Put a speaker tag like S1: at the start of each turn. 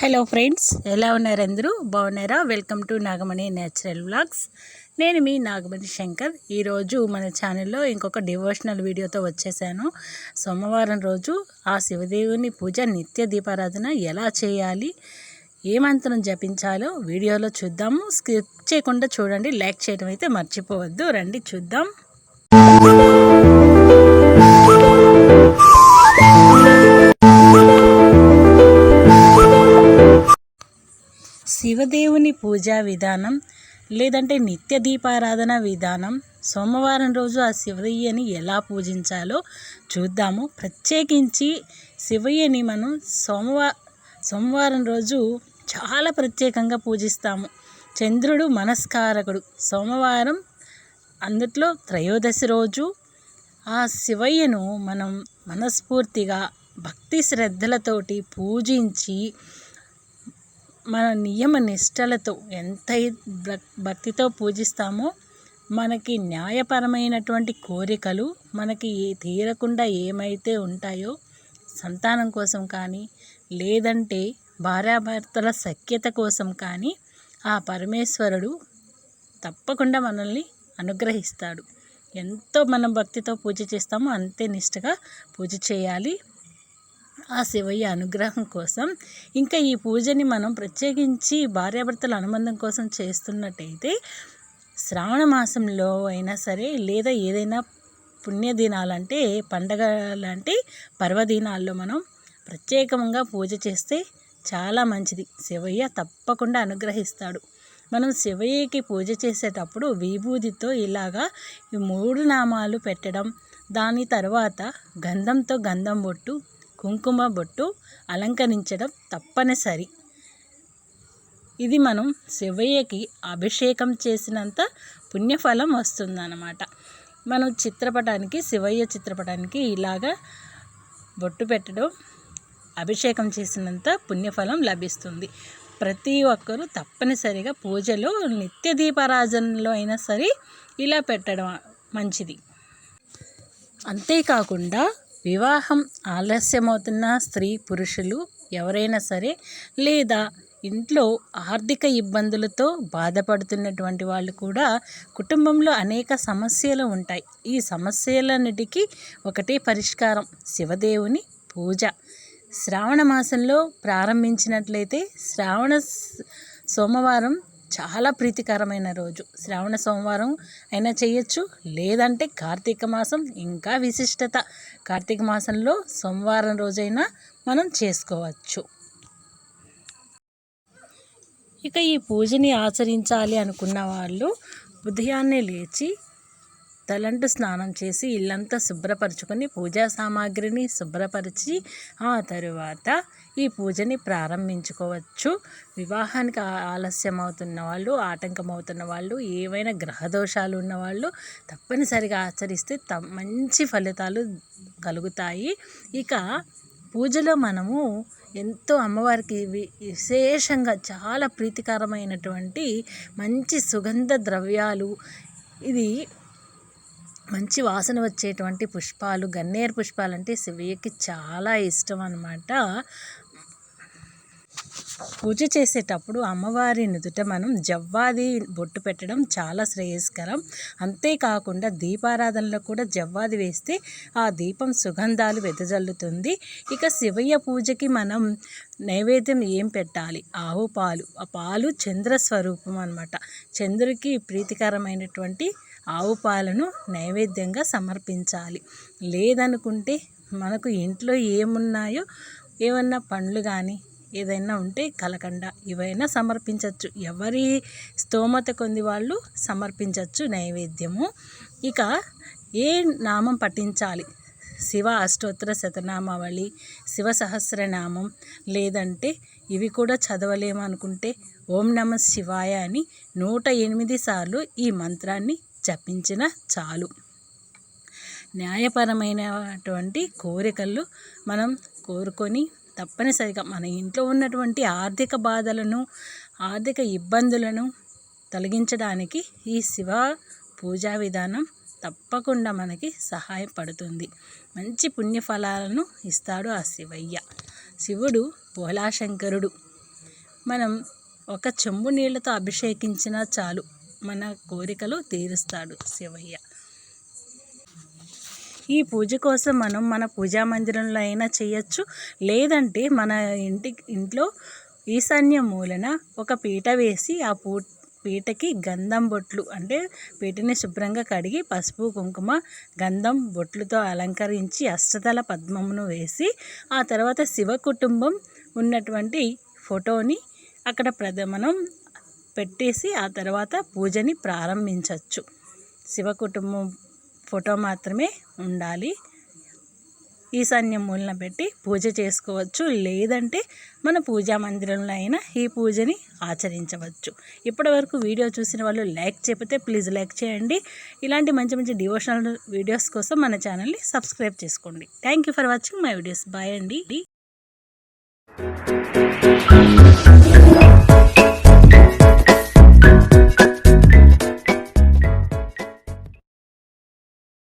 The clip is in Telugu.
S1: హలో ఫ్రెండ్స్ ఎలా ఉన్నారు అందరూ? బాగున్నారా? Welcome to Nagamani natural vlogs నేను మీ నాగమణి శంకర్ ఈరోజు మన ఛానల్లో ఇంకొక డివోషనల్ వీడియోతో వచ్చేసాను. సోమవారం రోజు ఆ శివదేవుని పూజ నిత్య దీపారాధన ఎలా చేయాలి? ఏ మంత్రం జపించాలో వీడియోలో చూద్దాము. స్కిప్ చేయకుండా చూడండి. లైక్ చేయడం అయితే మర్చిపోవద్దు. రండి చూద్దాం. దేవుని పూజా విధానం లేదంటే నిత్య దీపారాధన విధానం సోమవారం రోజు ఆ శివయ్యని ఎలా పూజించాలో చూద్దాము. ప్రత్యేకించి శివయ్యని మనం సోమవా సోమవారం రోజు చాలా ప్రత్యేకంగా పూజిస్తాము. చంద్రుడు మనస్కారకుడు. సోమవారం అందుట్లో త్రయోదశి రోజు ఆ శివయ్యను మనం మనస్ఫూర్తిగా భక్తి శ్రద్ధలతోటి పూజించి మన నియమ నిష్టలతో ఎంత భక్తితో పూజిస్తామో మనకి న్యాయపరమైనటువంటి కోరికలు మనకి తీరకుండా ఏమైతే ఉంటాయో సంతానం కోసం కానీ లేదంటే భార్యాభర్తల సఖ్యత కోసం కానీ ఆ పరమేశ్వరుడు తప్పకుండా మనల్ని అనుగ్రహిస్తాడు. ఎంతో మనం భక్తితో పూజ చేస్తామో అంతే నిష్టగా పూజ చేయాలి. ఆ శివయ్య అనుగ్రహం కోసం. ఇంకా ఈ పూజని మనం ప్రత్యేకించి భార్యాభర్తల అనుబంధం కోసం చేస్తున్నట్టయితే శ్రావణ మాసంలో అయినా సరే లేదా ఏదైనా పుణ్యదినాలంటే పండగ లాంటి పర్వదినాల్లో మనం ప్రత్యేకంగా పూజ చేస్తే చాలా మంచిది. శివయ్య తప్పకుండా అనుగ్రహిస్తాడు. మనం శివయ్యకి పూజ చేసేటప్పుడు విభూతితో ఇలాగా ఈ మూడు నామాలు పెట్టడం దాని తర్వాత గంధంతో గంధం బొట్టు కుంకుమ బొట్టు అలంకరించడం తప్పనిసరి. ఇది మనం శివయ్యకి అభిషేకం చేసినంత పుణ్యఫలం వస్తుందన్నమాట. మనం చిత్రపటానికి శివయ్య చిత్రపటానికి ఇలాగా బొట్టు పెట్టడం అభిషేకం చేసినంత పుణ్యఫలం లభిస్తుంది. ప్రతి ఒక్కరూ తప్పనిసరిగా పూజలో నిత్య దీపారాజనలో అయినా సరే ఇలా పెట్టడం మంచిది. అంతేకాకుండా వివాహం ఆలస్యమవుతున్న స్త్రీ పురుషులు ఎవరైనా సరే లేదా ఇంట్లో ఆర్థిక ఇబ్బందులతో బాధపడుతున్నటువంటి వాళ్ళు కూడా కుటుంబంలో అనేక సమస్యలు ఉంటాయి. ఈ సమస్యలన్నిటికీ ఒకటే పరిష్కారం శివదేవుని పూజ. శ్రావణ మాసంలో ప్రారంభించినట్లయితే శ్రావణ సోమవారం చాలా ప్రీతికరమైన రోజు. శ్రావణ సోమవారం అయినా చేయొచ్చు. లేదంటే కార్తీక మాసం ఇంకా విశిష్టత. కార్తీక మాసంలో సోమవారం రోజైనా మనం చేసుకోవచ్చు. ఇక ఈ పూజని ఆచరించాలి అనుకున్న వాళ్ళు ఉదయాన్నే లేచి తలంటు స్నానం చేసి ఇల్లంతా శుభ్రపరచుకొని పూజా సామాగ్రిని శుభ్రపరిచి ఆ తరువాత ఈ పూజని ప్రారంభించుకోవచ్చు. వివాహానికి ఆలస్యం అవుతున్న వాళ్ళు ఆటంకం అవుతున్న వాళ్ళు ఏవైనా గ్రహదోషాలు ఉన్నవాళ్ళు తప్పనిసరిగా ఆచరిస్తే త మంచి ఫలితాలు కలుగుతాయి. ఇక పూజలో మనము ఎంతో అమ్మవారికి విశేషంగా చాలా ప్రీతికరమైనటువంటి మంచి సుగంధ ద్రవ్యాలు ఇది మంచి వాసన వచ్చేటువంటి పుష్పాలు గన్నేరు పుష్పాలు అంటే శివయ్యకి చాలా ఇష్టం అనమాట పూజ చేసేటప్పుడు అమ్మవారి నుదుట మనం జవ్వాది బొట్టు పెట్టడం చాలా శ్రేయస్కరం. అంతేకాకుండా దీపారాధనలో కూడా జవ్వాది వేస్తే ఆ దీపం సుగంధాలు వెదజల్లుతుంది. ఇక శివయ్య పూజకి మనం నైవేద్యం ఏం పెట్టాలి? ఆవు పాలు. ఆ పాలు చంద్ర స్వరూపం అనమాట చంద్రుడికి ప్రీతికరమైనటువంటి ఆవు పాలను నైవేద్యంగా సమర్పించాలి. లేదనుకుంటే మనకు ఇంట్లో ఏమున్నాయో ఏమన్నా పండ్లు కానీ ఏదైనా ఉంటే కలకండ ఇవైనా సమర్పించవచ్చు ఎవరి స్తోమత కొంది వాళ్ళు సమర్పించవచ్చు నైవేద్యము. ఇక ఏ నామం పఠించాలి? శివ అష్టోత్తర శతనామావళి శివ సహస్రనామం లేదంటే ఇవి కూడా చదవలేము అనుకుంటే ఓం నమ శివాయ అని నూట ఎనిమిది సార్లు ఈ మంత్రాన్ని జపించిన చాలు. న్యాయపరమైనటువంటి కోరికలు మనం కోరుకొని తప్పనిసరిగా మన ఇంట్లో ఉన్నటువంటి ఆర్థిక బాధలను ఆర్థిక ఇబ్బందులను తొలగించడానికి ఈ శివ పూజా విధానం తప్పకుండా మనకి సహాయపడుతుంది. మంచి పుణ్యఫలాలను ఇస్తాడు ఆ శివయ్య. శివుడు భోలాశంకరుడు మనం ఒక చెంబు నీళ్ళతో అభిషేకించినా చాలు. మన కోరికలు తీరుస్తాడు శివయ్య. ఈ పూజ కోసం మనం మన పూజా మందిరంలో అయినా చేయొచ్చు. లేదంటే మన ఇంటి ఇంట్లో ఈశాన్య మూలన ఒక పీట వేసి ఆ పూ పీటకి గంధం బొట్లు అంటే పీటని శుభ్రంగా కడిగి పసుపు కుంకుమ గంధం బొట్లుతో అలంకరించి అష్టదళ పద్మమును వేసి ఆ తర్వాత శివ కుటుంబం ఉన్నటువంటి ఫోటోని అక్కడ ప్రద మనం పెట్టేసి ఆ తర్వాత పూజని ప్రారంభించవచ్చు శివ కుటుంబం ఫోటో మాత్రమే ఉండాలి. ఈశాన్య మూలన పెట్టి పూజ చేసుకోవచ్చు. లేదంటే మన పూజా మందిరంలో అయినా ఈ పూజని ఆచరించవచ్చు. ఇప్పటి వరకు వీడియో చూసిన వాళ్ళు లైక్ చెబితే ప్లీజ్ లైక్ చేయండి. ఇలాంటి మంచి మంచి డివోషనల్ వీడియోస్ కోసం మన ఛానల్ని సబ్స్క్రైబ్ చేసుకోండి. Thank you for watching my videos bye అండి.